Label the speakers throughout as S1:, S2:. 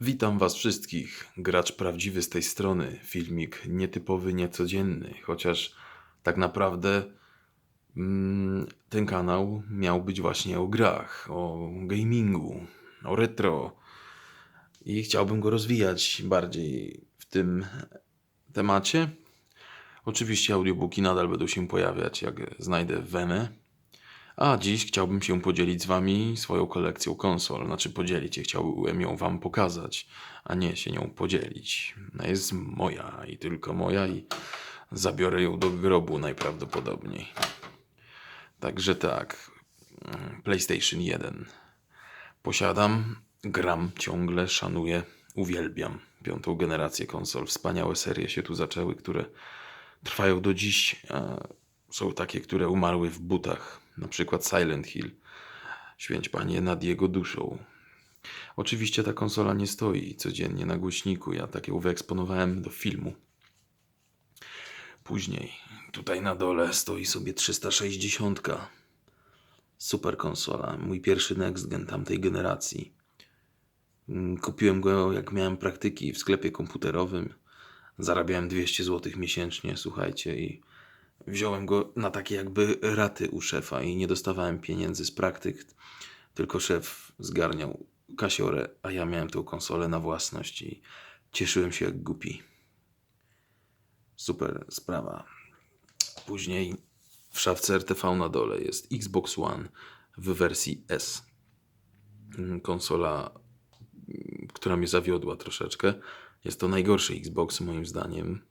S1: Witam Was wszystkich. Gracz prawdziwy z tej strony. Filmik nietypowy, niecodzienny, chociaż tak naprawdę mm, ten kanał miał być właśnie o grach, o gamingu, o retro. I chciałbym go rozwijać bardziej w tym temacie. Oczywiście audiobooki nadal będą się pojawiać, jak znajdę wenę. A dziś chciałbym się podzielić z Wami swoją kolekcją konsol. Znaczy podzielić się, chciałbym ją Wam pokazać, a nie się nią podzielić. Ona jest moja i tylko moja i zabiorę ją do grobu najprawdopodobniej. Także tak, PlayStation 1. Posiadam, gram ciągle, szanuję, uwielbiam piątą generację konsol. Wspaniałe serie się tu zaczęły, które trwają do dziś. Są takie, które umarły w butach, na przykład Silent Hill. Święć Panie nad jego duszą. Oczywiście ta konsola nie stoi codziennie na głośniku. Ja tak ją wyeksponowałem do filmu. Później, tutaj na dole stoi sobie 360. Super konsola. Mój pierwszy next gen tamtej generacji. Mm, Kupiłem go jak miałem praktyki w sklepie komputerowym. Zarabiałem 200 zł miesięcznie, słuchajcie, i wziąłem go na takie jakby raty u szefa i nie dostawałem pieniędzy z praktyk, tylko szef zgarniał kasiorę, a ja miałem tę konsolę na własność i cieszyłem się jak głupi. Super sprawa. Później w szafce RTV na dole jest Xbox One w wersji S. Konsola, która mnie zawiodła troszeczkę. Jest to najgorszy Xbox moim zdaniem.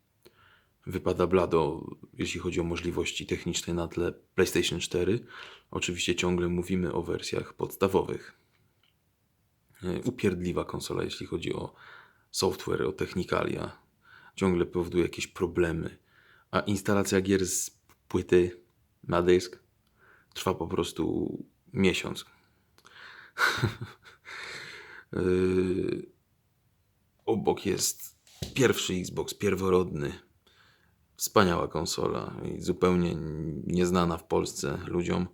S1: Wypada blado, jeśli chodzi o możliwości techniczne na tle PlayStation 4. Oczywiście ciągle mówimy o wersjach podstawowych. E, Upierdliwa konsola, jeśli chodzi o software, o technikalia. Ciągle powoduje jakieś problemy. A instalacja gier z płyty na dysk trwa po prostu miesiąc. Yy, Obok jest pierwszy Xbox, pierworodny. Wspaniała konsola i zupełnie nieznana w Polsce ludziom.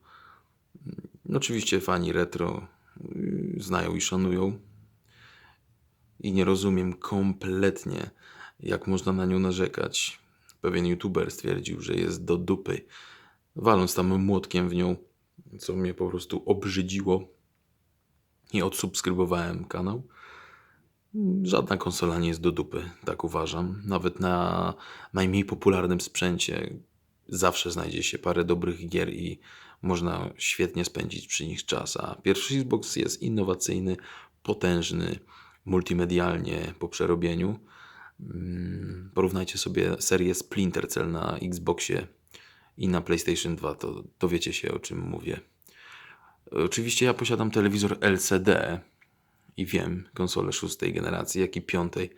S1: No, Oczywiście fani retro yy, znają i szanują. I nie rozumiem kompletnie, jak można na nią narzekać. Pewien youtuber stwierdził, że jest do dupy, waląc tam młotkiem w nią, co mnie po prostu obrzydziło. I odsubskrybowałem kanał. Żadna konsola nie jest do dupy, tak uważam. Nawet na najmniej popularnym sprzęcie zawsze znajdzie się parę dobrych gier i można świetnie spędzić przy nich czas. A pierwszy Xbox jest innowacyjny, potężny, multimedialnie po przerobieniu. Mm, Porównajcie sobie serię Splinter Cell na Xboxie i na PlayStation 2, to dowiecie się o czym mówię. Oczywiście ja posiadam telewizor LCD i wiem, konsole szóstej generacji, jak i piątej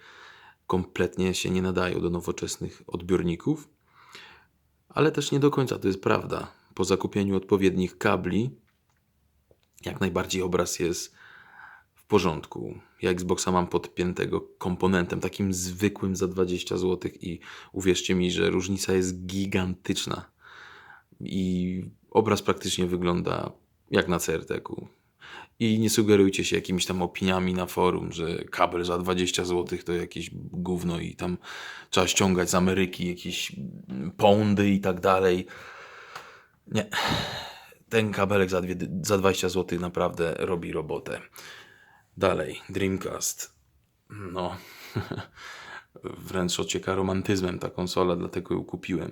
S1: kompletnie się nie nadają do nowoczesnych odbiorników, ale też nie do końca to jest prawda. Po zakupieniu odpowiednich kabli, jak najbardziej obraz jest w porządku. Ja Xboxa mam podpiętego komponentem takim zwykłym za 20 zł i uwierzcie mi, że różnica jest gigantyczna. I obraz praktycznie wygląda jak na CRT-ku. I nie sugerujcie się jakimiś tam opiniami na forum, że kabel za 20 zł to jakieś gówno i tam trzeba ściągać z Ameryki jakieś poundy i tak dalej. Nie. Ten kabelek za, dwie, za 20 zł naprawdę robi robotę. Dalej, Dreamcast. No, wręcz ocieka romantyzmem ta konsola, dlatego ją kupiłem.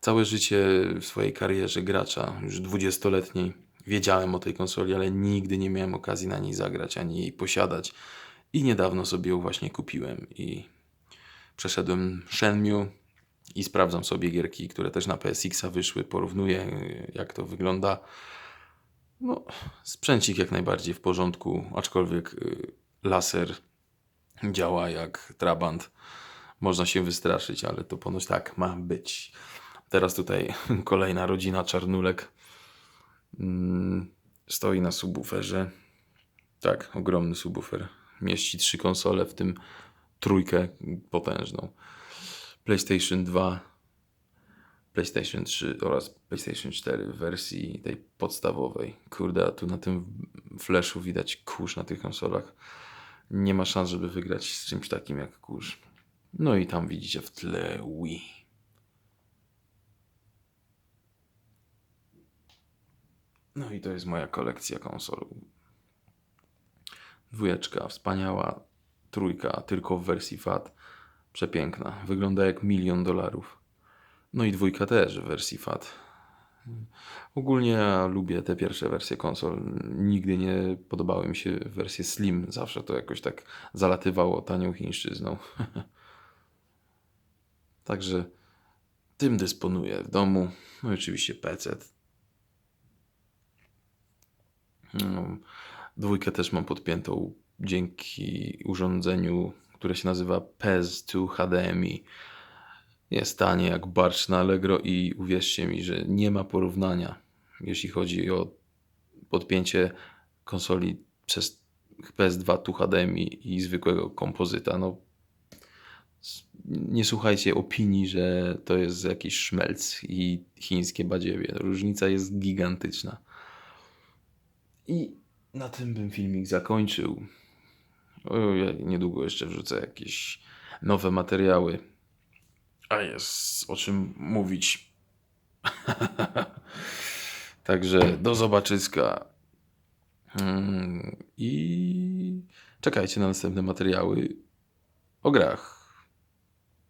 S1: Całe życie w swojej karierze gracza, już 20-letniej, wiedziałem o tej konsoli, ale nigdy nie miałem okazji na niej zagrać, ani jej posiadać. I niedawno sobie ją właśnie kupiłem i przeszedłem Shenmue i sprawdzam sobie gierki, które też na PSX-a wyszły, porównuję jak to wygląda. No, sprzęcik jak najbardziej w porządku, aczkolwiek y, laser działa jak trabant. Można się wystraszyć, ale to ponoć tak ma być. Teraz tutaj kolejna rodzina czarnulek stoi na subwooferze. Tak, ogromny subwoofer. Mieści trzy konsole, w tym trójkę potężną. PlayStation 2, PlayStation 3 oraz PlayStation 4 w wersji tej podstawowej. Kurde, a tu na tym flashu widać kurz na tych konsolach. nie ma szans, żeby wygrać z czymś takim jak kurz. No i tam widzicie w tle Wii. No i to jest moja kolekcja konsol. Dwójeczka, wspaniała. Trójka, tylko w wersji FAT. Przepiękna. Wygląda jak milion dolarów. No i dwójka też w wersji FAT. Ogólnie ja lubię te pierwsze wersje konsol. Nigdy nie podobały mi się wersje Slim. Zawsze to jakoś tak zalatywało tanią chińszczyzną. Także tym dysponuję w domu. No i oczywiście PC. No, dwójkę też mam podpiętą dzięki urządzeniu, które się nazywa PES2 HDMI. Jest tanie jak barszcz na Allegro i uwierzcie mi, że nie ma porównania, jeśli chodzi o podpięcie konsoli przez PS2 tu HDMI i zwykłego kompozyta. No, nie słuchajcie opinii, że to jest jakiś szmelc i chińskie badziewie. Różnica jest gigantyczna. I na tym bym filmik zakończył. Ojej, niedługo jeszcze wrzucę jakieś nowe materiały. A jest o czym mówić. Także do zobaczyska. Mm, I czekajcie na następne materiały o grach.